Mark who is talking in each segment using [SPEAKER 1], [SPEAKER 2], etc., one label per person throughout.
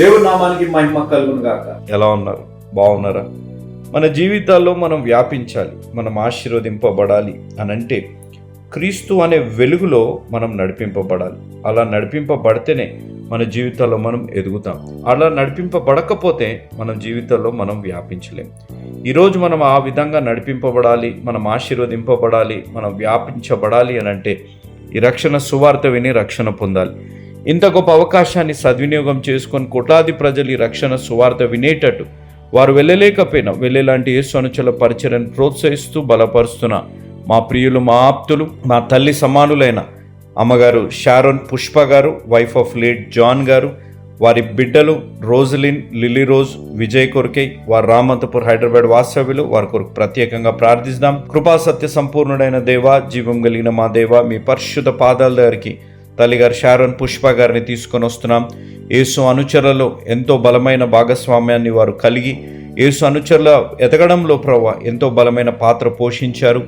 [SPEAKER 1] దేవుడి నామానికి మహిమ కలుగును గాక.
[SPEAKER 2] ఎలా ఉన్నారు? బాగున్నారా? మన జీవితాల్లో మనం వ్యాపించాలి మనం ఆశీర్వదింపబడాలి అని అంటే క్రీస్తు అనే వెలుగులో మనం నడిపింపబడాలి. అలా నడిపింపబడితేనే మన జీవితాల్లో మనం ఎదుగుతాం. అలా నడిపింపబడకపోతే మన జీవితాల్లో మనం వ్యాపించలేం. ఈరోజు మనం ఆ విధంగా నడిపింపబడాలి మనం ఆశీర్వదింపబడాలి మనం వ్యాపించబడాలి అని అంటే ఈ రక్షణ సువార్త విని రక్షణ పొందాలి. ఇంత గొప్ప అవకాశాన్ని సద్వినియోగం చేసుకొని కోట్లాది ప్రజలు ఈ రక్షణ సువార్త వినేటట్టు వారు వెళ్ళలేకపోయినా వెళ్ళేలాంటి యేసు అనుచల పరిచయను ప్రోత్సహిస్తూ బలపరుస్తున్న మా ప్రియులు మా ఆప్తులు మా తల్లి సమానులైన అమ్మగారు షారోన్ పుష్ప గారు వైఫ్ ఆఫ్ లేట్ జాన్ గారు వారి బిడ్డలు రోజ్లిన్ లిల్లీ రోజ్ విజయ్ కొరకై వారు రామంతపూర్ హైదరాబాద్ వాస్తవ్యులు వారి కొరకు ప్రత్యేకంగా ప్రార్థిస్తాం కృపా సత్య సంపూర్ణుడైన దేవ జీవం కలిగిన మా దేవ మీ పరిశుద్ధ పాదాల దగ్గరికి తల్లిగారు షారోన్ పుష్ప గారిని తీసుకొని వస్తున్నాం. యేసు అనుచరులలో ఎంతో బలమైన భాగస్వామ్యాన్ని వారు కలిగి యేసు అనుచరుల ఎదగడంలో ప్రవ్వ ఎంతో బలమైన పాత్ర పోషించారు.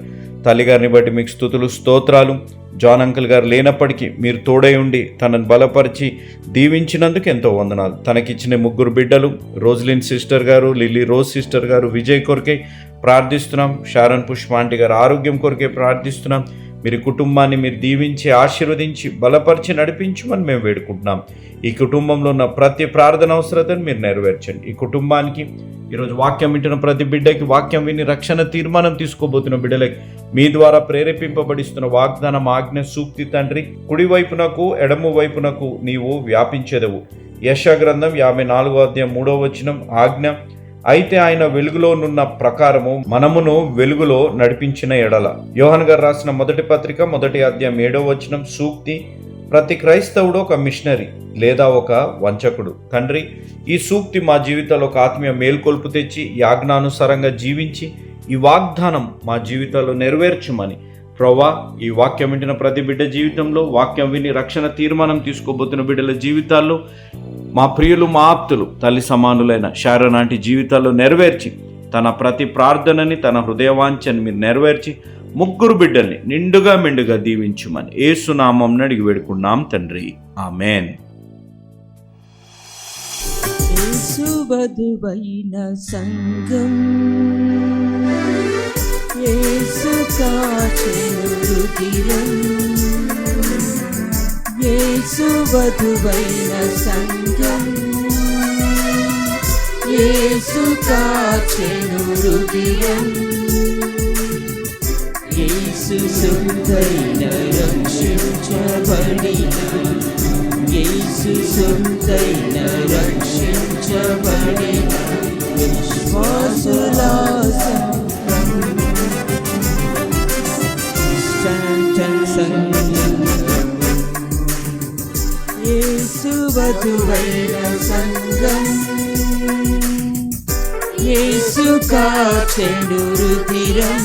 [SPEAKER 2] తల్లిగారిని బట్టి మీకు స్థుతులు స్తోత్రాలు. జాన్ అంకుల్ గారు లేనప్పటికీ మీరు తోడై ఉండి తనను బలపరిచి దీవించినందుకు ఎంతో వందనాలు. తనకిచ్చిన ముగ్గురు బిడ్డలు రోజ్లిన్ సిస్టర్ గారు లిల్లీ రోజ్ సిస్టర్ గారు విజయ్ కొరకే ప్రార్థిస్తున్నాం. షారన్ పుష్ప ఆంటీ గారు ఆరోగ్యం కొరకే ప్రార్థిస్తున్నాం. మీరు కుటుంబాన్ని మీరు దీవించి ఆశీర్వదించి బలపరిచి నడిపించమని మేము వేడుకుంటున్నాం. ఈ కుటుంబంలో ఉన్న ప్రతి ప్రార్థన అవసరతను మీరు నెరవేర్చండి. ఈ కుటుంబానికి ఈరోజు వాక్యం వింటున్న ప్రతి బిడ్డకి వాక్యం విని రక్షణ తీర్మానం తీసుకోబోతున్న బిడ్డలకి మీ ద్వారా ప్రేరేపింపబడిస్తున్న వాగ్దానం ఆజ్ఞ సూక్తి తండ్రి కుడివైపునకు ఎడము వైపునకు నీవు వ్యాపించెదవు. యశ గ్రంథం యాభై నాలుగో అధ్యాయం మూడో వచనం ఆజ్ఞ అయితే ఆయన వెలుగులోనున్న ప్రకారము మనమును వెలుగులో నడిపించిన ఎడల. యోహన్ గారు రాసిన మొదటి పత్రిక మొదటి అధ్యాయం ఏడో వచనం సూక్తి. ప్రతి క్రైస్తవుడు ఒక మిషనరీ లేదా ఒక వంచకుడు. తండ్రి ఈ సూక్తి మా జీవితాల్లో ఒక ఆత్మీయ మేల్కొల్పు తెచ్చి యాజ్ఞానుసారంగా జీవించి ఈ వాగ్దానం మా జీవితాల్లో నెరవేర్చుమని. ప్రవ్వా ఈ వాక్యం వింటున్న ప్రతి బిడ్డ జీవితంలో వాక్యం విని రక్షణ తీర్మానం తీసుకోబోతున్న బిడ్డల జీవితాల్లో మా ప్రియులు మా ఆప్తులు తల్లి సమానులైన శార నాటి జీవితాల్లో నెరవేర్చి తన ప్రతి ప్రార్థనని తన హృదయవాంఛని మీరు నెరవేర్చి ముగ్గురు బిడ్డల్ని నిండుగా మెండుగా దీవించుమని ఏసునామం అడిగి వేడుకున్నాం తండ్రి. ఆమెన్.
[SPEAKER 3] యేసువధువైన సంఘం రుధిరం యేసువధువైన సంఘం. యేసు కాచెను రుధిరం యేసు సొంతైన రక్షించబడిన. యేసు సొంతైన రక్షించబడిన. విశ్వాసులాసం సంఘం. శాంతం సంఘం. యేసు వధువైన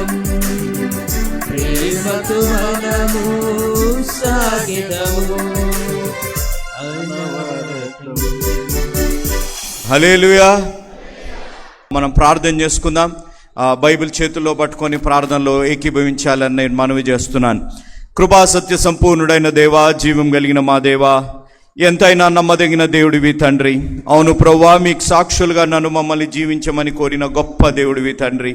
[SPEAKER 3] ధ్యేయం ప్రేమకు మనము సాగిదము
[SPEAKER 2] హలేలుయా మనం ప్రార్థన చేసుకుందాం. ఆ బైబిల్ చేతుల్లో పట్టుకొని ప్రార్థనలో ఏకీభవించాలని నేను మనవి చేస్తున్నాను. కృపా సత్య సంపూర్ణుడైన దేవా జీవం కలిగిన మా దేవా ఎంతైనా నమ్మదగిన దేవుడివి తండ్రి. అవును ప్రవ్వా మీకు సాక్షులుగా నన్ను మమ్మల్ని జీవించమని కోరిన గొప్ప దేవుడివి తండ్రి.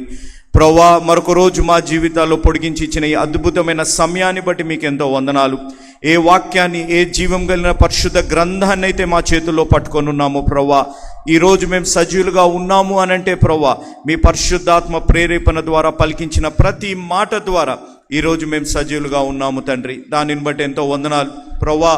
[SPEAKER 2] ప్రవ్వా మరొక రోజు మా జీవితాల్లో పొడిగించి ఇచ్చిన ఈ అద్భుతమైన సమయాన్ని బట్టి మీకు ఎంతో వందనాలు. ఏ వాక్యాన్ని ఏ జీవం కలిగిన పరిశుద్ధ గ్రంథాన్ని అయితే మా చేతుల్లో పట్టుకొని ఉన్నాము ప్రవ్వా ఈరోజు మేము సజీవులుగా ఉన్నాము అని అంటే ప్రవ్వా మీ పరిశుద్ధాత్మ ప్రేరేపణ ద్వారా పలికించిన ప్రతి మాట ద్వారా ఈరోజు మేము సజీవులుగా ఉన్నాము తండ్రి. దానిని బట్టి ఎంతో వందనాలు. ప్రవ్వా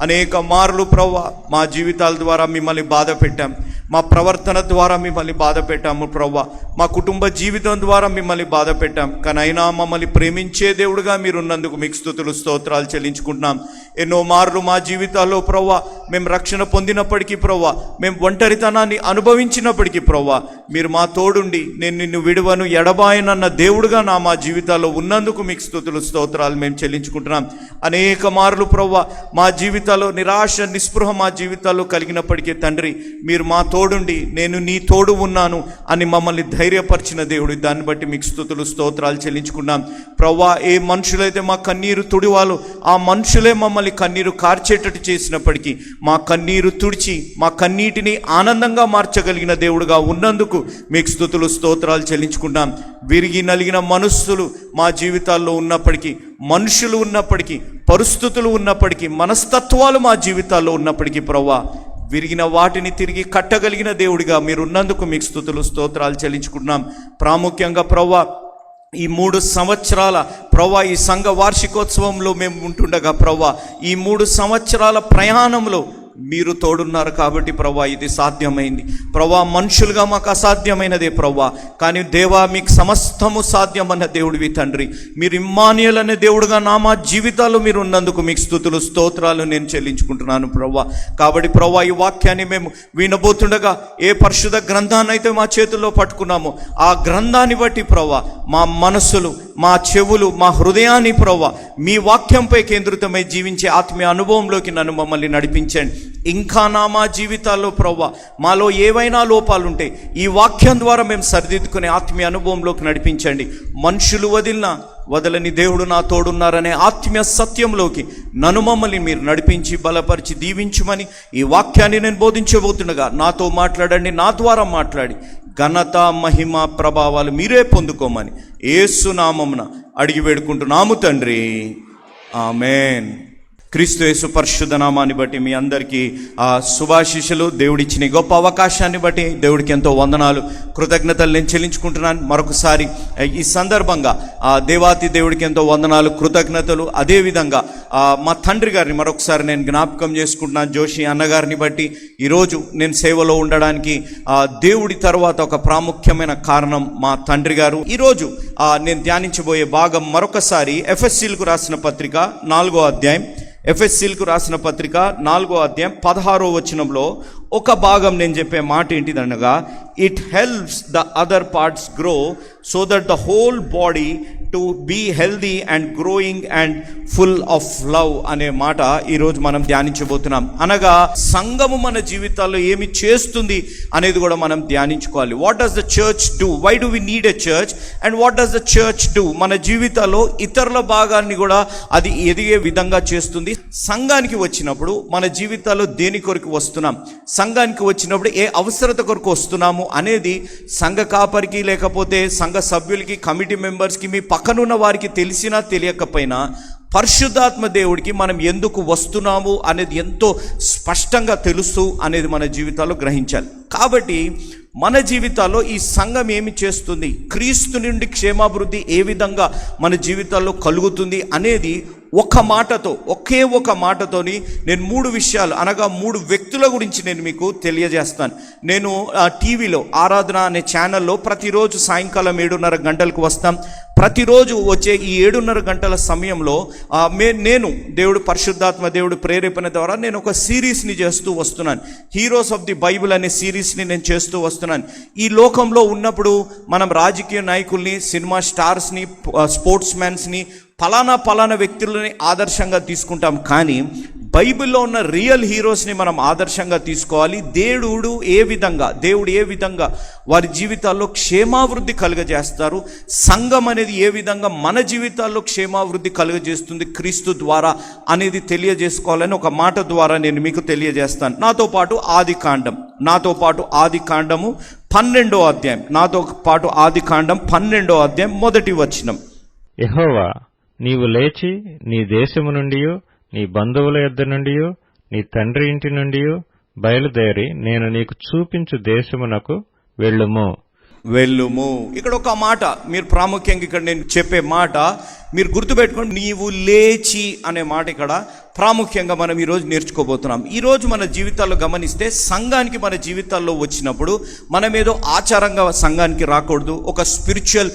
[SPEAKER 2] అనేక మార్లు ప్రవ్వ మా జీవితాల ద్వారా మిమ్మల్ని బాధ పెట్టాం. మా ప్రవర్తన ద్వారా మిమ్మల్ని బాధ పెట్టాము ప్రవ్వ. మా కుటుంబ జీవితం ద్వారా మిమ్మల్ని బాధ పెట్టాం. కానీ అయినా మమ్మల్ని ప్రేమించే దేవుడుగా మీరున్నందుకు మీకు స్థుతులు స్తోత్రాలు చెల్లించుకుంటున్నాం. ఎన్నో మార్లు మా జీవితాల్లో ప్రవ్వ మేము రక్షణ పొందినప్పటికీ ప్రవ్వ మేము ఒంటరితనాన్ని అనుభవించినప్పటికీ ప్రవ్వ మీరు మా తోడుండి నేను నిన్ను విడువను ఎడబాయనన్న దేవుడుగా నా మా జీవితాల్లో ఉన్నందుకు మీకు స్థుతులు స్తోత్రాలు మేము చెల్లించుకుంటున్నాం. అనేక మార్లు ప్రవ్వ మా జీవితం జీవితాల్లో నిరాశ నిస్పృహ మా జీవితాల్లో కలిగినప్పటికీ తండ్రి మీరు మా తోడుండి నేను నీ తోడు ఉన్నాను అని మమ్మల్ని ధైర్యపరిచిన దేవుడు. దాన్ని బట్టి మీకు స్థుతులు స్తోత్రాలు చెల్లించుకున్నాం ప్రవ్వా ఏ మనుషులైతే మా కన్నీరు తుడివాలో ఆ మనుషులే మమ్మల్ని కన్నీరు కార్చేటట్టు చేసినప్పటికీ మా కన్నీరు తుడిచి మా కన్నీటిని ఆనందంగా మార్చగలిగిన దేవుడుగా ఉన్నందుకు మీకు స్థుతులు స్తోత్రాలు చెల్లించుకున్నాం విరిగి నలిగిన మనస్సులు మా జీవితాల్లో ఉన్నప్పటికీ మనుషులు ఉన్నప్పటికీ పరిస్థితులు ఉన్నప్పటికీ మనస్తత్వాలు మా జీవితాల్లో ఉన్నప్పటికీ ప్రవ్వా విరిగిన వాటిని తిరిగి కట్టగలిగిన దేవుడిగా మీరు ఉన్నందుకు మీకు స్థుతులు స్తోత్రాలు చెల్లించుకుంటున్నాం. ప్రాముఖ్యంగా ప్రవ్వా ఈ మూడు సంవత్సరాల ప్రవ్వా ఈ సంఘ వార్షికోత్సవంలో మేము ఉంటుండగా ప్రవ్వా ఈ మూడు సంవత్సరాల ప్రయాణంలో మీరు తోడున్నారు కాబట్టి ప్రవ్వా ఇది సాధ్యమైంది. ప్రవ్వా మనుషులుగా మాకు అసాధ్యమైనదే ప్రవ్వా. కానీ దేవా మీకు సమస్తము సాధ్యమన్న దేవుడివి తండ్రి. మీరు ఇమ్మానియల్ అనే దేవుడుగా నా మా జీవితాలు మీరు ఉన్నందుకు మీకు స్థుతులు స్తోత్రాలు నేను చెల్లించుకుంటున్నాను ప్రవ్వా. కాబట్టి ప్రవ్వా ఈ వాక్యాన్ని మేము వినబోతుండగా ఏ పరిశుద్ధ గ్రంథాన్ని అయితే మా చేతుల్లో పట్టుకున్నామో ఆ గ్రంథాన్ని బట్టి ప్రవ్వా మా మనసులు మా చెవులు మా హృదయాన్ని ప్రవ్వా మీ వాక్యంపై కేంద్రితమై జీవించే ఆత్మీయ అనుభవంలోకి నన్ను మమ్మల్ని నడిపించండి. ఇంకా నా మా జీవితాల్లో ప్రవ్వ మాలో ఏవైనా లోపాలుంటే ఈ వాక్యం ద్వారా మేము సరిదిద్దుకునే ఆత్మీయ అనుభవంలోకి నడిపించండి. మనుషులు వదిలినా వదలని దేవుడు నా తోడున్నారనే ఆత్మీయ సత్యంలోకి నన్ను మమ్మల్ని మీరు నడిపించి బలపరిచి దీవించుమని ఈ వాక్యాన్ని నేను బోధించబోతుండగా నాతో మాట్లాడండి నా ద్వారా మాట్లాడి. ఘనత మహిమ ప్రభావాలు మీరే పొందుకోమని ఏసునామమున అడిగి వేడుకుంటున్నాము తండ్రి. ఆమెన్. క్రీస్తు యేసు పరిశుద్ధ నామాన్ని బట్టి మీ అందరికీ ఆ శుభాశిషులు దేవుడిచ్చిన గొప్ప అవకాశాన్ని బట్టి దేవుడికి ఎంతో వందనాలు. కృతజ్ఞతలు నేను చెల్లించుకుంటున్నాను. మరొకసారి ఈ సందర్భంగా ఆ దేవాతి దేవుడికి ఎంతో వందనాలు కృతజ్ఞతలు. అదేవిధంగా మా తండ్రి గారిని మరొకసారి నేను జ్ఞాపకం చేసుకుంటున్నాను. జోషి అన్నగారిని బట్టి ఈరోజు నేను సేవలో ఉండడానికి ఆ, దేవుడి తర్వాత ఒక ప్రాముఖ్యమైన కారణం మా తండ్రి గారు. ఈరోజు నేను ధ్యానించబోయే భాగం మరొకసారి ఎఫ్ఎస్సీలకు రాసిన పత్రిక నాలుగో అధ్యాయం ఎఫ్ఎస్సీలకు రాసిన పత్రిక నాలుగో అధ్యాయం పదహారో వచనంలో ఒక భాగం నేను చెప్పే మాట ఏంటిదనగా it helps the other parts grow so that the whole body to be healthy and growing and full of love అనే మాట ఈరోజు మనం ధ్యానించబోతున్నాం. అనగా సంఘము మన జీవితాల్లో ఏమి చేస్తుంది అనేది కూడా మనం ధ్యానించుకోవాలి. What does the church do why do we need a church and what does the church do మన జీవితాల్లో ఇతరుల భాగాన్ని కూడా అది ఎదిగే విధంగా చేస్తుంది. సంఘానికి వచ్చినప్పుడు మన జీవితాల్లో దేని కొరకు వస్తున్నాం? సంఘానికి వచ్చినప్పుడు ఏ అవసరత కొరకు వస్తున్నాము అనేది సంఘ కాపరికి లేకపోతే సంఘ సభ్యులకి కమిటీ మెంబర్స్కి మీ పక్కనున్న వారికి తెలిసినా తెలియకపోయినా పరిశుద్ధాత్మ దేవుడికి మనం ఎందుకు వస్తున్నాము అనేది ఎంతో స్పష్టంగా తెలుసు అనేది మన జీవితాల్లో గ్రహించాలి. కాబట్టి మన జీవితాల్లో ఈ సంఘం ఏమి చేస్తుంది? క్రీస్తు నుండి క్షేమాభివృద్ధి ఏ విధంగా మన జీవితాల్లో కలుగుతుంది అనేది ఒక మాటతో ఒకే ఒక మాటతోని నేను మూడు విషయాలు అనగా మూడు వ్యక్తుల గురించి నేను మీకు తెలియజేస్తాను. నేను టీవీలో ఆరాధన అనే ఛానల్లో ప్రతిరోజు సాయంకాలం ఏడున్నర గంటలకు వస్తాం. ప్రతిరోజు వచ్చే ఈ ఏడున్నర గంటల సమయంలో మే నేను దేవుడు పరిశుద్ధాత్మ దేవుడు ప్రేరేపణ ద్వారా నేను ఒక సిరీస్ని చేస్తూ వస్తున్నాను. హీరోస్ ఆఫ్ ది బైబిల్ అనే సిరీస్ని నేను చేస్తూ వస్తున్నాను. ఈ లోకంలో ఉన్నప్పుడు మనం రాజకీయ నాయకుల్ని సినిమా స్టార్స్ని స్పోర్ట్స్ మ్యాన్స్ని ఫలానా ఫలానా వ్యక్తులని ఆదర్శంగా తీసుకుంటాం కానీ బైబిల్లో ఉన్న రియల్ హీరోస్ని మనం ఆదర్శంగా తీసుకోవాలి. దేవుడు ఏ విధంగా దేవుడు ఏ విధంగా వారి జీవితాల్లో క్షేమావృద్ధి కలుగజేస్తారు? సంఘం అనేది ఏ విధంగా మన జీవితాల్లో క్షేమావృద్ధి కలుగజేస్తుంది? క్రీస్తు ద్వారా అనేది తెలియజేసుకోవాలని ఒక మాట ద్వారా నేను మీకు తెలియజేస్తాను. నాతో పాటు ఆది కాండం నాతో పాటు ఆది కాండము పన్నెండో అధ్యాయం నాతో పాటు ఆది కాండం పన్నెండో అధ్యాయం మొదటి వచనం.
[SPEAKER 4] యహోవా నీవు లేచి నీ దేశము నుండి నీ బంధువుల యొద్ద నుండి నీ తండ్రి ఇంటి నుండి బయలుదేరి నేను నీకు చూపించు దేశమునకు వెళ్ళుము.
[SPEAKER 2] వెళ్ళుము. ఇక్కడ ఒక మాట మీరు ప్రాముఖ్యంగా ఇక్కడ నేను చెప్పే మాట మీరు గుర్తుపెట్టుకోండి నీవు లేచి అనే మాట ఇక్కడ ప్రాముఖ్యంగా మనం ఈరోజు నేర్చుకోబోతున్నాం. ఈరోజు మన జీవితాల్లో గమనిస్తే సంఘానికి మన జీవితాల్లో వచ్చినప్పుడు మనం ఏదో ఆచారంగా సంఘానికి రాకూడదు ఒక స్పిరిచువల్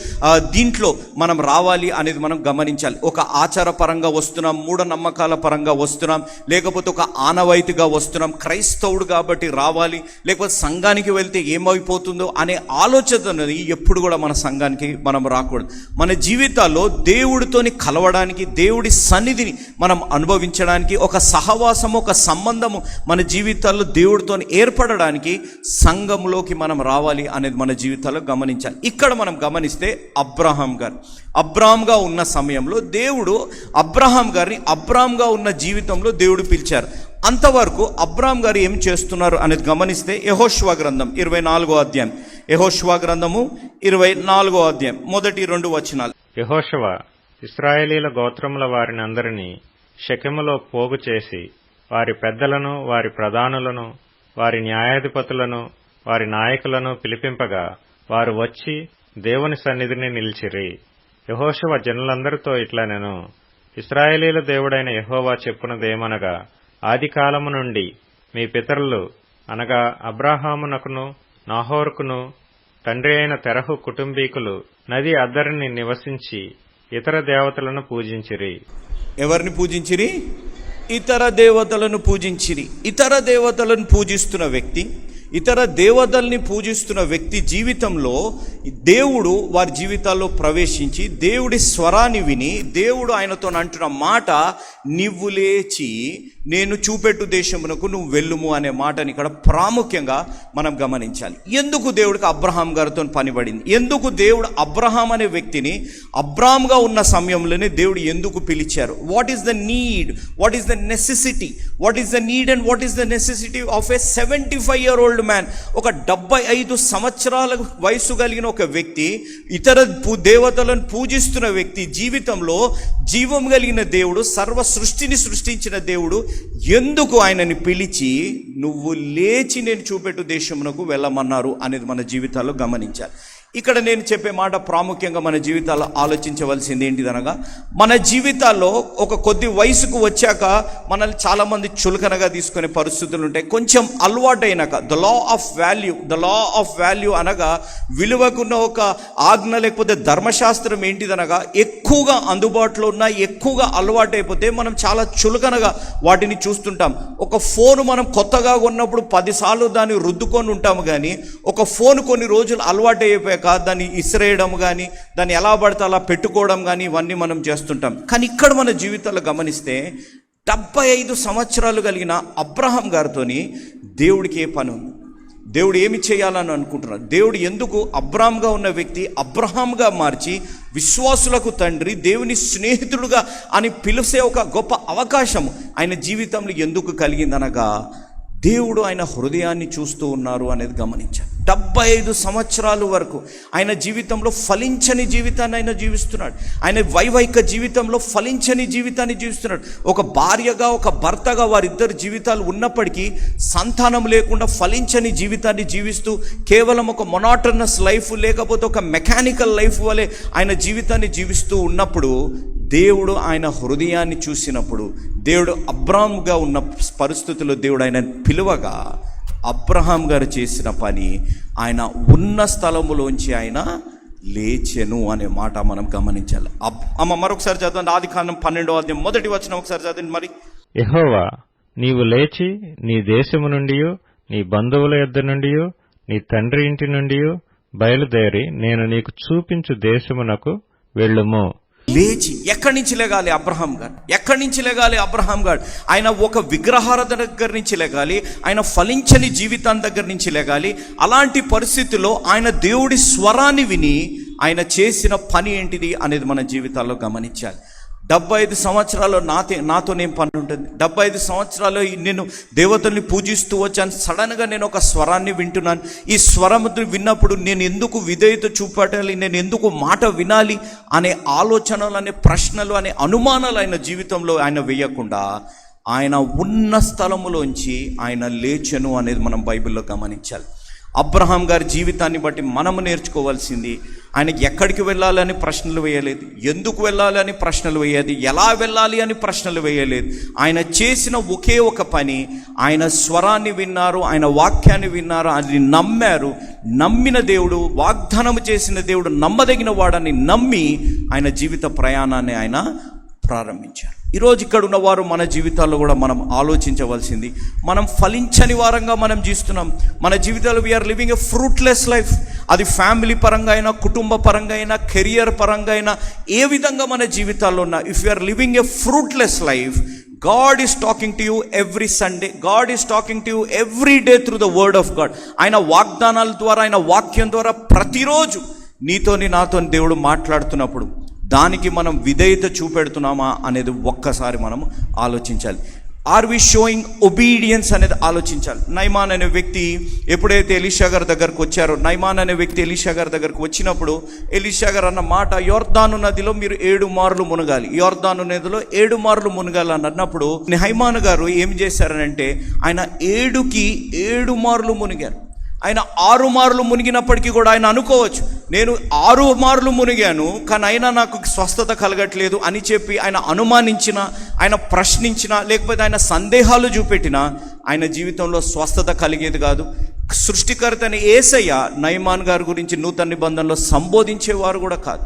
[SPEAKER 2] దీంట్లో మనం రావాలి అనేది మనం గమనించాలి. ఒక ఆచారపరంగా వస్తున్నాం మూఢనమ్మకాల పరంగా వస్తున్నాం లేకపోతే ఒక ఆనవాయితీగా వస్తున్నాం క్రైస్తవుడు కాబట్టి రావాలి లేకపోతే సంఘానికి వెళ్తే ఏమైపోతుందో అనే ఆలోచన ఎప్పుడు కూడా మన సంఘానికి మనం రాకూడదు. మన జీవితాల్లో దేవుడు దేవుడితోని కలవడానికి దేవుడి సన్నిధిని మనం అనుభవించడానికి ఒక సహవాసము ఒక సంబంధము మన జీవితాల్లో దేవుడితో ఏర్పడడానికి సంఘంలోకి మనం రావాలి అనేది మన జీవితాల్లో గమనించాలి. ఇక్కడ మనం గమనిస్తే అబ్రహాం గారు. అబ్రామ్గా ఉన్న సమయంలో దేవుడు అబ్రహాం గారిని అబ్రామ్గా ఉన్న జీవితంలో దేవుడు పిలిచారు. అంతవరకు అబ్రామ్ గారు ఏం చేస్తున్నారు అనేది గమనిస్తే యహోష్వా గ్రంథం ఇరవై నాలుగో అధ్యాయం. యహోష్వా గ్రంథము ఇరవై నాలుగో అధ్యాయం. మొదటి రెండు వచనాలు.
[SPEAKER 4] యెహోషువ ఇస్రాయేలీల గోత్రముల వారిని అందరినీ షెకెములో పోగు చేసి వారి పెద్దలను వారి ప్రధానులను వారి న్యాయాధిపతులను వారి నాయకులను పిలిపింపగా వారు వచ్చి దేవుని సన్నిధిని నిలిచిరి. యహోశవ జనులందరితో ఇట్లా నేను ఇస్రాయేలీల దేవుడైన యహోవా చెప్పునదేమనగా ఆదికాలము నుండి మీ పితరులు అనగా అబ్రాహామునకును నాహోరుకును తండ్రి అయిన తెరహు కుటుంబీకులు నది అద్దరిని నివసించి ఇతర దేవతలను పూజించిరి.
[SPEAKER 2] ఎవరిని పూజించిరి? ఇతర దేవతలను పూజించిరి. ఇతర దేవతలను పూజిస్తున్న వ్యక్తి ఇతర దేవతల్ని పూజిస్తున్న వ్యక్తి జీవితంలో దేవుడు వారి జీవితాల్లో ప్రవేశించి దేవుడి స్వరాన్ని విని దేవుడు ఆయనతో అంటున్న మాట నీవు లేచి నేను చూపెట్టు దేశమునకు నువ్వు వెళ్ళుము అనే మాటని ఇక్కడ ప్రాముఖ్యంగా మనం గమనించాలి. ఎందుకు దేవుడికి అబ్రహాం గారితో పనిపడింది? ఎందుకు దేవుడు అబ్రహాం అనే వ్యక్తిని అబ్రామ్గా ఉన్న సమయంలోనే దేవుడు ఎందుకు పిలిచారు? What is the need what is the necessity what is the need and what is the necessity of a seventy five year old man ఒక డెబ్బై ఐదు సంవత్సరాల వయసు కలిగిన ఒక వ్యక్తి ఇతర పూ- దేవతలను పూజిస్తున్న వ్యక్తి జీవితంలో జీవం కలిగిన దేవుడు సర్వ సృష్టిని సృష్టించిన దేవుడు ఎందుకు ఆయనని పిలిచి నువ్వు లేచి నేను చూపెట్టు దేశమునకు వెళ్ళమన్నారు అనేది మన జీవితాల్లో గమనించాలి. ఇక్కడ నేను చెప్పే మాట ప్రాముఖ్యంగా మన జీవితాల్లో ఆలోచించవలసింది ఏంటిదనగా మన జీవితాల్లో ఒక కొద్ది వయసుకు వచ్చాక మనల్ని చాలామంది చులకనగా తీసుకునే పరిస్థితులు ఉంటాయి. కొంచెం అలవాటైనాక the law of value the law of value అనగా విలువకున్న ఒక ఆజ్ఞ లేకపోతే ధర్మశాస్త్రం ఏంటిదనగా ఎక్కువగా అందుబాటులో ఉన్న ఎక్కువగా అలవాటైపోతే మనం చాలా చులకనగా వాటిని చూస్తుంటాం. ఒక ఫోన్ మనం కొత్తగా ఉన్నప్పుడు పదిసార్లు దాన్ని రుద్దుకొని ఉంటాము కానీ ఒక ఫోన్ కొన్ని రోజులు అలవాటు అయిపోయాక దాన్ని ఇసిరేయడం కానీ దాన్ని ఎలా పడితే అలా పెట్టుకోవడం కానీ ఇవన్నీ మనం చేస్తుంటాం. కానీ ఇక్కడ మన జీవితాల్లో గమనిస్తే డెబ్బై ఐదు సంవత్సరాలు కలిగిన అబ్రహం గారితోని దేవుడికి ఏ పని ఉంది? దేవుడు ఏమి చేయాలని అనుకుంటున్నారు దేవుడు ఎందుకు అబ్రామ్గా ఉన్న వ్యక్తి అబ్రహాంగా మార్చి విశ్వాసులకు తండ్రి దేవుని స్నేహితుడుగా అని పిలిచే ఒక గొప్ప అవకాశం ఆయన జీవితంలో ఎందుకు కలిగిందనగా దేవుడు ఆయన హృదయాన్ని చూస్తూ ఉన్నారు అనేది గమనించారు డెబ్బై ఐదు సంవత్సరాల వరకు ఆయన జీవితంలో ఫలించని జీవితాన్ని ఆయన జీవిస్తున్నాడు. ఆయన వైవాహిక జీవితంలో ఫలించని జీవితాన్ని జీవిస్తున్నాడు. ఒక భార్యగా ఒక భర్తగా వారిద్దరు జీవితాలు ఉన్నప్పటికీ సంతానం లేకుండా ఫలించని జీవితాన్ని జీవిస్తూ కేవలం ఒక మొనాటర్నస్ లైఫ్ లేకపోతే ఒక మెకానికల్ లైఫ్ వలె ఆయన జీవితాన్ని జీవిస్తూ ఉన్నప్పుడు దేవుడు ఆయన హృదయాన్ని చూసినప్పుడు దేవుడు అబ్రామ్గా ఉన్న పరిస్థితుల్లో దేవుడు ఆయన పిలువగా అబ్రహాం గారు చేసిన పని ఆయన ఉన్న స్థలములోంచి ఆయన లేచెను అనే మాట మనం గమనించాలి. అబ్ అమ్మ మరొకసారి చదవండి ఆది కాండం పన్నెండో అధ్యాయం. మొదటి వచ్చిన ఒకసారి చదవండి మరి
[SPEAKER 4] ఎహోవా నీవు లేచి నీ దేశము నుండి నీ బంధువుల యొద్ద నుండి నీ తండ్రి ఇంటి నుండి బయలుదేరి నేను నీకు చూపించు దేశమునకు వెళ్ళుము.
[SPEAKER 2] లేచి ఎక్కడి నుంచి లేగాలి అబ్రహాం గారు? ఎక్కడి నుంచి లేగాలి అబ్రహాం గారు? ఆయన ఒక విగ్రహార దగ్గర నుంచి లేగాలి ఆయన ఫలించని జీవితాన్ని దగ్గర నుంచి లేగాలి. అలాంటి పరిస్థితుల్లో ఆయన దేవుడి స్వరాన్ని విని ఆయన చేసిన పని ఏంటిది అనేది మన జీవితాల్లో గమనించాలి. డెబ్బై ఐదు సంవత్సరాలు నాతో నాతోనేం పని ఉంటుంది డెబ్బై ఐదు సంవత్సరాలు నేను దేవతల్ని పూజిస్తూ వచ్చాను. సడన్గా నేను ఒక స్వరాన్ని వింటున్నాను. ఈ స్వరముద్ర విన్నప్పుడు నేను ఎందుకు విధేయత చూపెట్టాలి నేను ఎందుకు మాట వినాలి? అనే ఆలోచనలు అనే ప్రశ్నలు అనే అనుమానాలు ఆయన జీవితంలో ఆయన వేయకుండా ఆయన ఉన్న స్థలములోంచి ఆయన లేచను అనేది మనం బైబిల్లో గమనించాలి. అబ్రహాం గారి జీవితాన్ని బట్టి మనము నేర్చుకోవాల్సింది ఆయనకి ఎక్కడికి వెళ్ళాలని ప్రశ్నలు వేయలేదు ఎందుకు వెళ్ళాలి అని ప్రశ్నలు వేయలేదు ఎలా వెళ్ళాలి అని ప్రశ్నలు వేయలేదు. ఆయన చేసిన ఒకే ఒక పని ఆయన స్వరాన్ని విన్నారు ఆయన వాక్యాన్ని విన్నారు అది నమ్మారు. నమ్మిన దేవుడు వాగ్దానము చేసిన దేవుడు నమ్మదగిన వాడని నమ్మి ఆయన జీవిత ప్రయాణాన్ని ఆయన ప్రారంభించారు. ఈరోజు ఇక్కడ ఉన్నవారు మన జీవితాల్లో కూడా మనం ఆలోచించవలసింది. మనం ఫలించని వారంగా మనం జీస్తున్నాం మన జీవితాలు we are living a fruitless life అది ఫ్యామిలీ పరంగా అయినా కుటుంబ పరంగా అయినా కెరియర్ పరంగా అయినా ఏ విధంగా మన జీవితాల్లో ఉన్నా if you are living a fruitless life God is talking to you every Sunday God is talking to you every day through the word of God ఆయన వాగ్దానాల ద్వారా ఆయన వాక్యం ద్వారా ప్రతిరోజు నీతోని నాతోని దేవుడు మాట్లాడుతున్నప్పుడు దానికి మనం విధేయత చూపెడుతున్నామా అనేది ఒక్కసారి మనం ఆలోచించాలి. ఆర్ వి షోయింగ్ ఒబీడియన్స్ అనేది ఆలోచించాలి. నైమాన్ అనే వ్యక్తి ఎప్పుడైతే ఎలీషా గారి దగ్గరకు వచ్చారో నైమాన్ అనే వ్యక్తి ఎలీషా గారి దగ్గరకు వచ్చినప్పుడు ఎలీషా గారు అన్న మాట యోర్దాను నదిలో మీరు ఏడు మార్లు మునగాలి. యోర్దాను నదిలో ఏడు మార్లు మునగాలి అని అన్నప్పుడు హైమాన్ గారు ఏం చేశారనంటే ఆయన ఏడుకి ఏడు మార్లు మునిగారు. ఆయన ఆరు మార్లు మునిగినప్పటికీ కూడా ఆయన అనుకోవచ్చు. నేను ఆరు మార్లు మునిగాను కానీ అయినా నాకు స్వస్థత కలగట్లేదు అని చెప్పి ఆయన అనుమానించిన ఆయన ప్రశ్నించిన లేకపోతే ఆయన సందేహాలు చూపెట్టిన ఆయన జీవితంలో స్వస్థత కలిగేది కాదు. సృష్టికర్తని ఏసయ్య నయమాన్ గారి గురించి నూతన నిబంధనలో సంబోధించేవారు కూడా కాదు.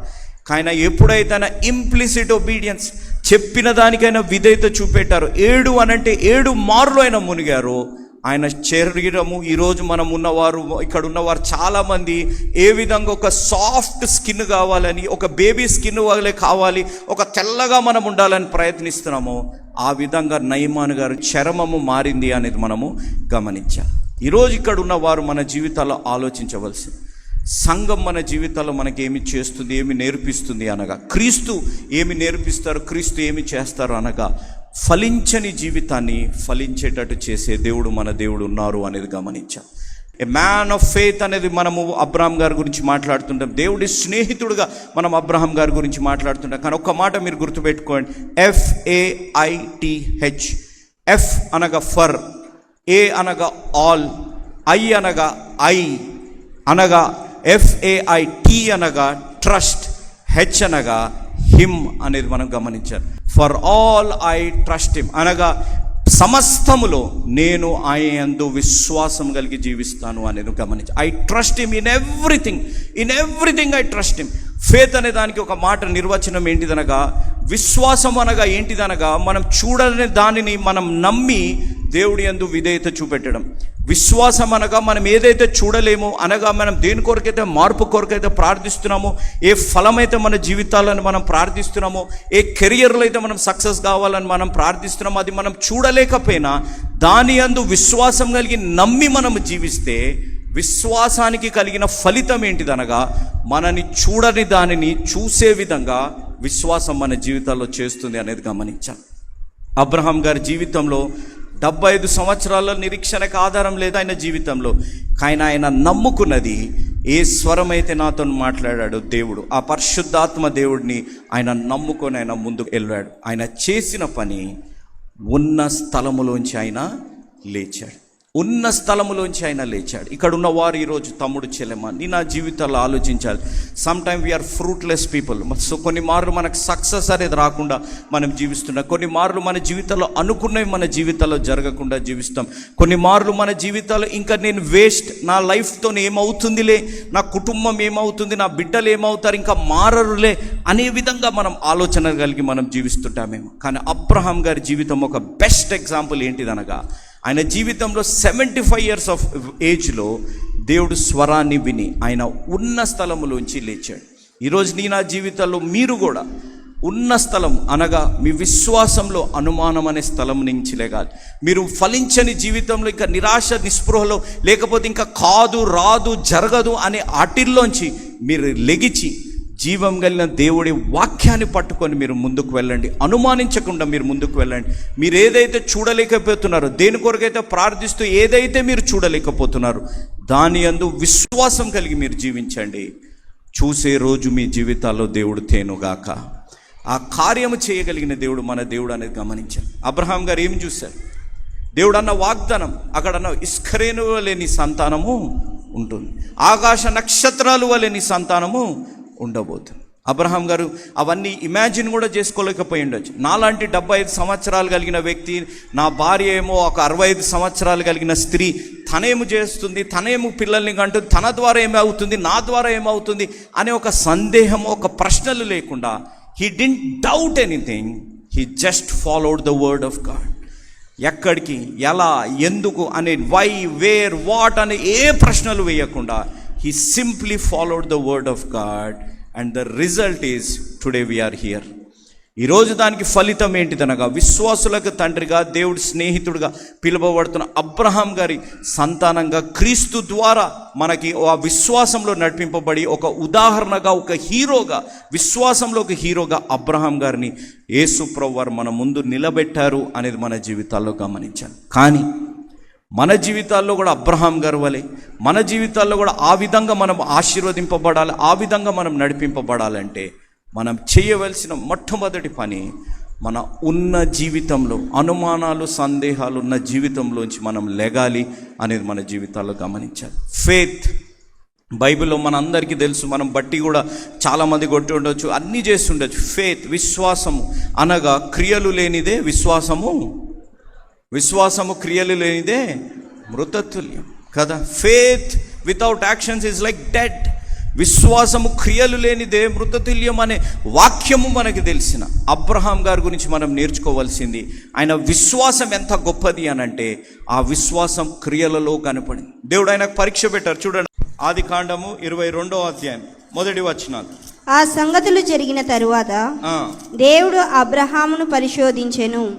[SPEAKER 2] ఆయన ఎప్పుడైతే ఆయన ఇంప్లిసిట్ ఒబీడియన్స్ చెప్పిన దానికైనా విధేయత చూపెట్టారు ఏడు అనంటే ఏడు మార్లు ఆయన మునిగారు ఆయన శరీరము ఈరోజు మనం ఉన్నవారు ఇక్కడ ఉన్నవారు చాలామంది ఏ విధంగా ఒక సాఫ్ట్ స్కిన్ కావాలని ఒక బేబీ స్కిన్ వగలే కావాలి ఒక తెల్లగా మనం ఉండాలని ప్రయత్నిస్తున్నాము ఆ విధంగా నయమాన్ గారు చర్మము మారింది అనేది మనము గమనించాలి. ఈరోజు ఇక్కడ ఉన్నవారు మన జీవితాల్లో ఆలోచించవలసింది. సంఘం మన జీవితాల్లో మనకి ఏమి చేస్తుంది ఏమి నేర్పిస్తుంది అనగా క్రీస్తు ఏమి నేర్పిస్తారు క్రీస్తు ఏమి చేస్తారు అనగా ఫలించని జీవితాన్ని ఫలించేటట్టు చేసే దేవుడు మన దేవుడు ఉన్నారు అనేది గమనించాం. ఏ మ్యాన్ ఆఫ్ ఫెయిత్ అనేది మనము అబ్రహాం గారి గురించి మాట్లాడుతుంటాం. దేవుడి స్నేహితుడుగా మనం అబ్రహాం గారి గురించి మాట్లాడుతుంటాం. కానీ ఒక్క మాట మీరు గుర్తుపెట్టుకోండి. F A I T H F అనగా ఫర్ ఏ అనగా ఆల్ ఐ అనగా ఐ అనగా ఎఫ్ఏఐటి అనగా ట్రస్ట్ హెచ్ అనగా హిమ్ అనేది మనం గమనించారు for all I trust him అనగా సమస్తములో నేను ఆయన విశ్వాసం కలిగి జీవిస్తాను అనేది గమనించి I trust him in everything in everything I trust him faith అనే దానికి ఒక మాట నిర్వచనం ఏంటిదనగా విశ్వాసం అనగా ఏంటిదనగా మనం చూడని దానిని మనం నమ్మి దేవుడి యందు విధేయత చూపెట్టడం. విశ్వాసం అనగా మనం ఏదైతే చూడలేమో అనగా మనం దేని కొరకైతే మార్పు కొరకైతే ప్రార్థిస్తున్నామో ఏ ఫలమైతే మన జీవితాలను మనం ప్రార్థిస్తున్నామో ఏ కెరియర్లో అయితే మనం సక్సెస్ కావాలని మనం ప్రార్థిస్తున్నామో అది మనం చూడలేకపోయినా దాని అందు విశ్వాసం కలిగి నమ్మి మనం జీవిస్తే విశ్వాసానికి కలిగిన ఫలితం ఏంటిదనగా మనని చూడని దానిని చూసే విధంగా విశ్వాసం మన జీవితాల్లో చేస్తుంది అనేది గమనించాను అబ్రహాం గారి జీవితంలో డెబ్బై ఐదు సంవత్సరాల నిరీక్షణకు ఆధారం లేదు ఆయన జీవితంలో. కానీ ఆయన నమ్ముకున్నది ఏ స్వరమైతే నాతో మాట్లాడాడు దేవుడు ఆ పరిశుద్ధాత్మ దేవుడిని ఆయన నమ్ముకొని ఆయన ముందుకు వెళ్ళాడు. ఆయన చేసిన పని ఉన్న స్థలములోంచి ఆయన లేచాడు. ఉన్న స్థలములోంచి ఆయన లేచాడు. ఇక్కడ ఉన్న వారు ఈరోజు తమ్ముడు చెల్లెమ్మ నీ నా జీవితాల్లో ఆలోచించాలి. Some time we are fruitless people so కొన్ని మార్లు మనకు సక్సెస్ అనేది రాకుండా మనం జీవిస్తున్నాం. కొన్ని మార్లు మన జీవితంలో అనుకున్నవి మన జీవితాల్లో జరగకుండా జీవిస్తాం. కొన్ని మార్లు మన జీవితాల్లో ఇంకా నేను వేస్ట్ నా లైఫ్తో ఏమవుతుందిలే? నా కుటుంబం ఏమవుతుంది? నా బిడ్డలు ఏమవుతారు? ఇంకా మారరులే? అనే విధంగా మనం ఆలోచన కలిగి మనం జీవిస్తుంటామేమో. కానీ అబ్రహాం గారి జీవితం ఒక బెస్ట్ ఎగ్జాంపుల్ ఏంటిదనగా ఆయన జీవితంలో సెవెంటీ ఫైవ్ ఇయర్స్ ఆఫ్ ఏజ్లో దేవుడు స్వరాన్ని విని ఆయన ఉన్న స్థలములోంచి లేచాడు. ఈరోజు నీ నా జీవితాల్లో మీరు కూడా ఉన్న స్థలం అనగా మీ విశ్వాసంలో అనుమానం అనే స్థలం నుంచి లేగాలి. మీరు ఫలించని జీవితంలో ఇంకా నిరాశ నిస్పృహలో లేకపోతే ఇంకా కాదు రాదు జరగదు అనే ఆటిల్లోంచి మీరు లెగిచి జీవం కలిగిన దేవుడి వాక్యాన్ని పట్టుకొని మీరు ముందుకు వెళ్ళండి. అనుమానించకుండా మీరు ముందుకు వెళ్ళండి. మీరు ఏదైతే చూడలేకపోతున్నారో దేని కొరకైతే ప్రార్థిస్తూ ఏదైతే మీరు చూడలేకపోతున్నారో దాని అందు విశ్వాసం కలిగి మీరు జీవించండి. చూసే రోజు మీ జీవితాల్లో దేవుడు తేనుగాక. ఆ కార్యము చేయగలిగిన దేవుడు మన దేవుడు అనేది గమనించాలి. అబ్రహాం గారు ఏం చూశారు? దేవుడు అన్న వాగ్దానం అక్కడ అన్న లేని సంతానము ఉంటుంది. ఆకాశ నక్షత్రాలు వలె నీ సంతానము ఉండబోతుంది అబ్రహాం గారు అవన్నీ ఇమాజిన్ కూడా చేసుకోలేకపోయి ఉండొచ్చు. నాలాంటి డెబ్బై ఐదు సంవత్సరాలు కలిగిన వ్యక్తి నా భార్య ఏమో ఒక అరవై ఐదు సంవత్సరాలు కలిగిన స్త్రీ తనేమి చేస్తుంది తనేమో పిల్లల్ని కంటుంది తన ద్వారా ఏమవుతుంది నా ద్వారా ఏమవుతుంది అనే ఒక సందేహం ఒక ప్రశ్నలు లేకుండా he didn't doubt anything he just followed the word of God ఎక్కడికి ఎలా ఎందుకు అనే వై వేర్ వాట్ అనే ఏ ప్రశ్నలు వేయకుండా he simply followed the word of God and the result is today we are here ఈరోజు దానికి ఫలితం ఏంటిదనగా విశ్వాసులకు తండ్రిగా దేవుడి స్నేహితుడిగా పిలువబడుతున్న అబ్రహాం గారి సంతానంగా క్రీస్తు ద్వారా మనకి ఆ విశ్వాసంలో నడిపింపబడి ఒక ఉదాహరణగా ఒక హీరోగా విశ్వాసంలో ఒక హీరోగా అబ్రహాం గారిని యేసుప్రభు వారు మన ముందు నిలబెట్టారు అనేది మన జీవితాల్లో గమనించాను కానీ మన జీవితాల్లో కూడా అబ్రహాం గారు వలె మన జీవితాల్లో కూడా ఆ విధంగా మనం ఆశీర్వదింపబడాలి ఆ విధంగా మనం నడిపింపబడాలంటే మనం చేయవలసిన మొట్టమొదటి పని మన ఉన్న జీవితంలో అనుమానాలు సందేహాలు ఉన్న జీవితంలోంచి మనం లెగాలి అనేది మన జీవితాల్లో గమనించాలి. ఫేత్ బైబిల్లో మన అందరికీ తెలుసు మనం బట్టి కూడా చాలామంది కొట్టి ఉండొచ్చు అన్నీ చేసి ఫేత్ విశ్వాసము. అనగా క్రియలు లేనిదే విశ్వాసము విశ్వాసము క్రియలు లేనిదే మృతతుల్యం. కదా? Faith without actions is like dead విశ్వాసము క్రియలు లేనిదే మృతతుల్యం అనే వాక్యము మనకి తెలిసిన అబ్రహాం గారి గురించి మనం నేర్చుకోవాల్సింది ఆయన విశ్వాసం ఎంత గొప్పది అని అంటే ఆ విశ్వాసం క్రియలలో కనపడింది. దేవుడు ఆయనకు పరీక్ష పెట్టారు. చూడండి. ఆది కాండము ఇరవై రెండో అధ్యాయం మొదటి వచనాలు.
[SPEAKER 5] ఆ సంగతులు జరిగిన తరువాత దేవుడు అబ్రహామును పరిశోధించెను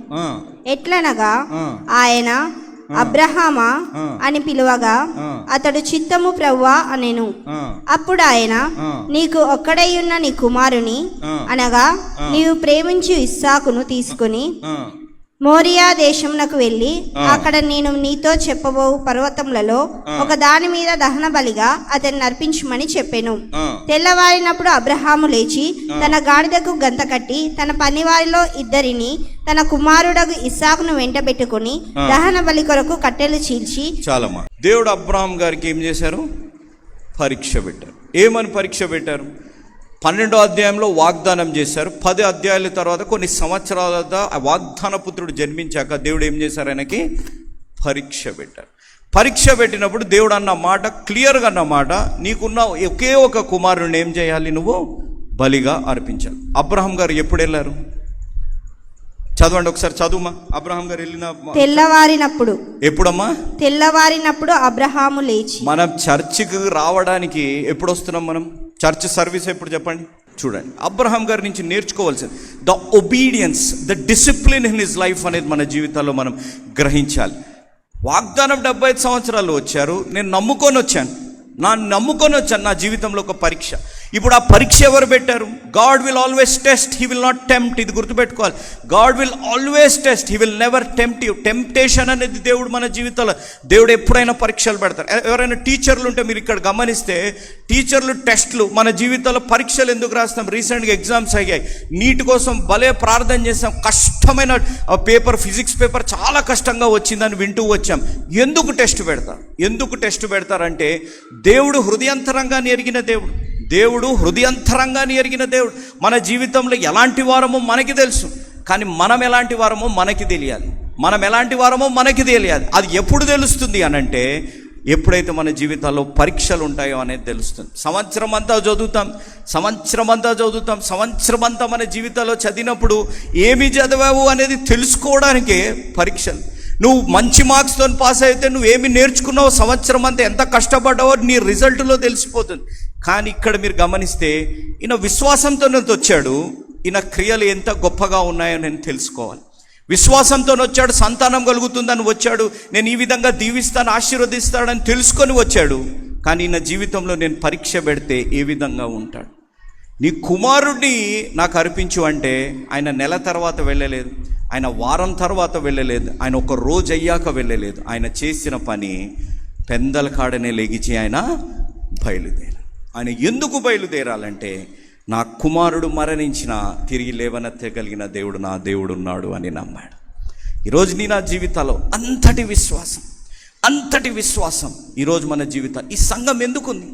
[SPEAKER 5] ఎట్లనగా. ఆయన అబ్రహామా. అని పిలువగా. అతడు చిత్తము ప్రవ్వా అనెను అప్పుడు ఆయన. నీకు ఒక్కడైయున్న నీ కుమారుని. అనగా. నీవు ప్రేమించు ఇస్సాకును తీసుకుని మోరియా దేశమునకు వెళ్ళి. అక్కడ నేను నీతో చెప్పబో పర్వతములలో. ఒక దాని మీద దహన బలిగా అతన్ని అర్పించమని చెప్పెను. తెల్లవారినప్పుడు అబ్రహాము లేచి తన గాడిదకు గంత కట్టి తన పనివారిలో ఇద్దరిని తన కుమారుడగు ఇస్సాకును వెంటబెట్టుకుని. దహన బలి కొరకు కట్టెలు చీల్చి
[SPEAKER 2] చాలమ్మా దేవుడు అబ్రహాం గారికి ఏం చేశారు పరీక్ష పెట్టారు ఏమని పరీక్ష పెట్టారు పన్నెండో అధ్యాయంలో వాగ్దానం చేశారు. పది అధ్యాయాల తర్వాత కొన్ని సంవత్సరాల వాగ్దాన పుత్రుడు జన్మించాక దేవుడు ఏం చేశారు ఆయనకి? పరీక్ష పెట్టారు. పరీక్ష పెట్టినప్పుడు దేవుడు అన్న మాట క్లియర్గా అన్న మాట నీకున్న ఒకే ఒక కుమారుని ఏం చేయాలి నువ్వు? బలిగా అర్పించాలి. అబ్రహం గారు ఎప్పుడు వెళ్ళారు? చదవండి ఒకసారి చదువుమా? అబ్రహం గారు వెళ్ళిన
[SPEAKER 5] తెల్లవారినప్పుడు.
[SPEAKER 2] ఎప్పుడమ్మా?
[SPEAKER 5] తెల్లవారినప్పుడు అబ్రహాము లేచి.
[SPEAKER 2] మనం చర్చికి రావడానికి ఎప్పుడు వస్తున్నాం మనం? చర్చ్ సర్వీస్ ఎప్పుడు చెప్పండి? చూడండి. అబ్రహాం గారి నుంచి నేర్చుకోవాల్సింది. The obedience the discipline in his life అనేది మన జీవితాల్లో మనం గ్రహించాలి. వాగ్దానం డెబ్బై ఐదు సంవత్సరాలు వచ్చారు. నేను నమ్ముకొని వచ్చాను. నా నమ్ముకొని వచ్చాను. నా జీవితంలో ఒక పరీక్ష. ఇప్పుడు ఆ పరీక్ష ఎవరు పెట్టారు? God will always test he will not tempt ఇది గుర్తుపెట్టుకోవాలి. God will always test he will never tempt you temptation అనేది దేవుడు మన జీవితంలో దేవుడు ఎప్పుడైనా పరీక్షలు పెడతారు ఎవరైనా టీచర్లు ఉంటే మీరు ఇక్కడ గమనిస్తే టీచర్లు టెస్ట్లు మన జీవితంలో పరీక్షలు ఎందుకు రాస్తాం? రీసెంట్గా ఎగ్జామ్స్ అయ్యాయి. నీటి కోసం భలే ప్రార్థన చేసాం కష్టమైన పేపర్ ఫిజిక్స్ పేపర్ చాలా కష్టంగా వచ్చిందని వింటూ వచ్చాం. ఎందుకు టెస్ట్ పెడతారు? ఎందుకు టెస్ట్ పెడతారంటే దేవుడు హృదయంతరంగా ఎరిగిన దేవుడు. దేవుడు హృదయంతరంగాన్ని ఎరిగిన దేవుడు. మన జీవితంలో ఎలాంటి వారమో మనకి తెలుసు. కానీ మనం ఎలాంటి వారమో మనకి తెలియాలి. మనం ఎలాంటి వారమో మనకి తెలియాలి. అది ఎప్పుడు తెలుస్తుంది అనంటే ఎప్పుడైతే మన జీవితాల్లో పరీక్షలు ఉంటాయో అనేది తెలుస్తుంది. సంవత్సరం అంతా చదువుతాం సంవత్సరం అంతా చదువుతాం సంవత్సరం అంతా మన జీవితంలో చదివినప్పుడు ఏమి చదివావు అనేది తెలుసుకోవడానికే పరీక్షలు. నువ్వు మంచి మార్క్స్తో పాస్ అయితే నువ్వు ఏమి నేర్చుకున్నావు సంవత్సరం అంతా ఎంత కష్టపడ్డావో నీ రిజల్ట్లో తెలిసిపోతుంది. కానీ ఇక్కడ మీరు గమనిస్తే ఈయన విశ్వాసంతో వచ్చాడు ఈయన క్రియలు ఎంత గొప్పగా ఉన్నాయో నేను తెలుసుకోవాలి. విశ్వాసంతో వచ్చాడు సంతానం కలుగుతుందని వచ్చాడు నేను ఈ విధంగా దీవిస్తాను ఆశీర్వదిస్తాడని తెలుసుకొని వచ్చాడు. కానీ నా జీవితంలో నేను పరీక్ష పెడితే ఏ విధంగా ఉంటాడు? నీ కుమారుడిని నాకు అర్పించు అంటే ఆయన నెల తర్వాత వెళ్ళలేదు ఆయన వారం తర్వాత వెళ్ళలేదు ఆయన ఒక రోజు అయ్యాక వెళ్ళలేదు. ఆయన చేసిన పని పెందల కాడనే లెగిచి ఆయన బయలుదేరారు ఆయన ఎందుకు బయలుదేరాలంటే నా కుమారుడు మరణించిన తిరిగి లేవనెత్తగలిగిన దేవుడు నా దేవుడు ఉన్నాడు అని నమ్మాడు. ఈరోజు నీ నా జీవితాలో అంతటి విశ్వాసం అంతటి విశ్వాసం ఈరోజు మన జీవితం. ఈ సంఘం ఎందుకుంది?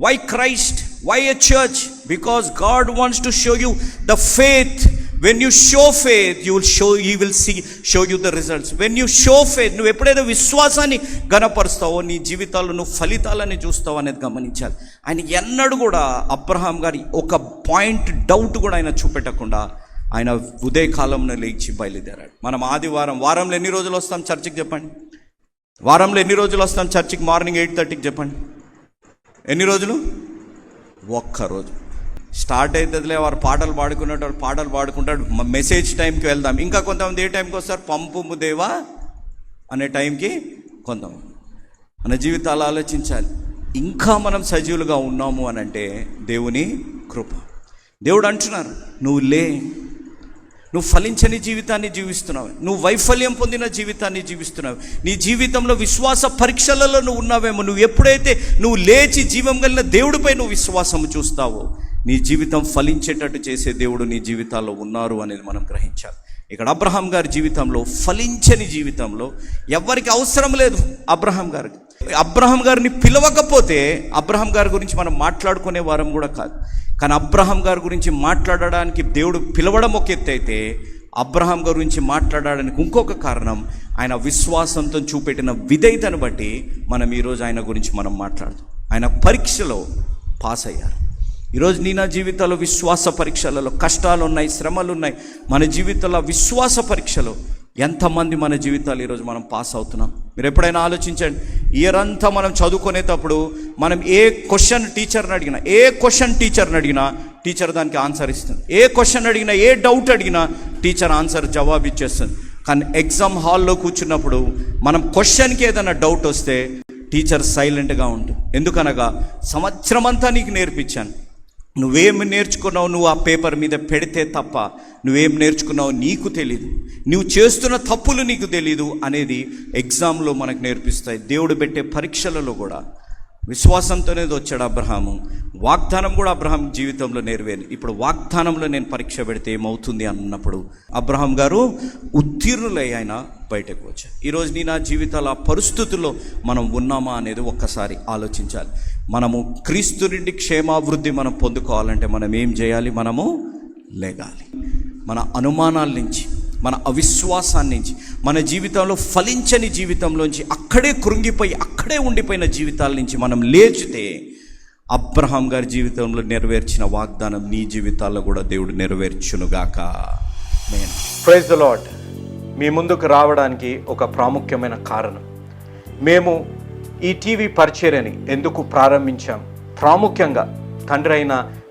[SPEAKER 2] Why Christ why a church because God wants to show you the faith when you show faith you will show you will see show you the results when you show faith నువ్వు ఎప్పుడైతే విశ్వాసాన్ని గనపరుస్తావో నీ జీవితాల్లో నువ్వు ఫలితాలని చూస్తావు అనేది గమనించాలి. ఆయన ఎన్నడూ కూడా అబ్రహాం గారి ఒక పాయింట్ డౌట్ కూడా ఆయన చూపెట్టకుండా ఆయన ఉదయకాలంలో లేచి బయలుదేరాడు. మనం ఆదివారం వారంలో ఎన్ని రోజులు వస్తాం చర్చికి చెప్పండి? వారంలో ఎన్ని రోజులు వస్తాం చర్చికి? మార్నింగ్ ఎయిట్ థర్టీకి చెప్పండి. ఎన్ని రోజులు? ఒక్కరోజు. స్టార్ట్ అవుతుందిలే వారు పాటలు పాడుకున్నట్టు పాటలు పాడుకుంటాడు. మెసేజ్ టైంకి వెళ్దాం. ఇంకా కొంతమంది ఏ టైంకి వస్తారు? పంపు దేవా అనే టైంకి కొంతమంది. మన జీవితాలు ఆలోచించాలి. ఇంకా మనం సజీవులుగా ఉన్నాము అని అంటే దేవుని కృప. దేవుడు అంటున్నారు నువ్వు లే నువ్వు ఫలించని జీవితాన్ని జీవిస్తున్నావు. నువ్వు వైఫల్యం పొందిన జీవితాన్ని జీవిస్తున్నావు. నీ జీవితంలో విశ్వాస పరీక్షలలో నువ్వు ఉన్నావేమో. నువ్వు ఎప్పుడైతే నువ్వు లేచి జీవం కలిగిన దేవుడిపై నువ్వు విశ్వాసం చూస్తావో నీ జీవితం ఫలించేటట్టు చేసే దేవుడు నీ జీవితాల్లో ఉన్నారు అనేది మనం గ్రహించాలి. ఇక్కడ అబ్రహాం గారి జీవితంలో ఫలించని జీవితంలో ఎవరికి అవసరం లేదు అబ్రహాం గారికి. అబ్రహాం గారిని పిలవకపోతే అబ్రహాం గారి గురించి మనం మాట్లాడుకునే వారం కూడా కాదు. కానీ అబ్రహం గారి గురించి మాట్లాడడానికి దేవుడు పిలవడం ఒక ఎత్తు అయితే అబ్రహాం గారి గురించి మాట్లాడడానికి ఇంకొక కారణం ఆయన విశ్వాసంతో చూపెట్టిన విధేయతను బట్టి మనం ఈరోజు ఆయన గురించి మనం మాట్లాడదాం. ఆయన పరీక్షలో పాస్ అయ్యారు. ఈరోజు నీ నా జీవితంలో విశ్వాస పరీక్షలలో కష్టాలు ఉన్నాయి శ్రమలు ఉన్నాయి మన జీవితంలో విశ్వాస పరీక్షలో ఎంతమంది మన జీవితాలు ఈరోజు మనం పాస్ అవుతున్నాం? మీరు ఎప్పుడైనా ఆలోచించండి. ఇయర్ అంతా మనం చదువుకునేటప్పుడు మనం ఏ క్వశ్చన్ టీచర్ని అడిగినా ఏ క్వశ్చన్ టీచర్ని అడిగినా టీచర్ దానికి ఆన్సర్ ఇస్తుంది. ఏ క్వశ్చన్ అడిగినా ఏ డౌట్ అడిగినా టీచర్ ఆన్సర్ జవాబు ఇచ్చేస్తుంది. కానీ ఎగ్జామ్ హాల్లో కూర్చున్నప్పుడు మనం క్వశ్చన్కి ఏదైనా డౌట్ వస్తే టీచర్ సైలెంట్గా ఉంటుంది. ఎందుకనగా సంవత్సరం అంతా నీకు నేర్పించాను. నువ్వేం నేర్చుకున్నావు నువ్వు ఆ పేపర్ మీద పెడితే తప్ప నువ్వేం నేర్చుకున్నావు నీకు తెలీదు. నువ్వు చేస్తున్న తప్పులు నీకు తెలీదు అనేది ఎగ్జామ్లో మనకు నేర్పిస్తాయి. దేవుడు పెట్టే పరీక్షలలో కూడా. విశ్వాసంతోనే వచ్చాడు అబ్రహాము. వాగ్దానం కూడా అబ్రహాం జీవితంలో నెరవేరు ఇప్పుడు వాగ్దానంలో నేను పరీక్ష పెడితే ఏమవుతుంది అన్నప్పుడు అబ్రహాం గారు ఉత్తీర్ణులై ఆయన బయటకు వచ్చారు. ఈరోజు నీ నా జీవితాల పరిస్థితుల్లో మనం ఉన్నామా అనేది ఒక్కసారి ఆలోచించాలి. మనము క్రీస్తు నుండి క్షేమాభివృద్ధి మనం పొందుకోవాలంటే మనం ఏం చేయాలి? మనము లేగాలి. మన అనుమానాల నుంచి మన అవిశ్వాసాన్ని నుంచి మన జీవితంలో ఫలించని జీవితంలోంచి అక్కడే కృంగిపోయి అక్కడే ఉండిపోయిన జీవితాల నుంచి మనం లేచితే అబ్రహాం గారి జీవితంలో నెరవేర్చిన వాగ్దానం నీ జీవితాల్లో కూడా దేవుడు నెరవేర్చునుగాక. నేను
[SPEAKER 6] ప్రైజ్ ద లాడ్ మీ ముందుకు రావడానికి ఒక ప్రాముఖ్యమైన కారణం. మేము ఈ టీవీ పరిచర్యని ఎందుకు ప్రారంభించాం? ప్రాముఖ్యంగా తండ్రి అయిన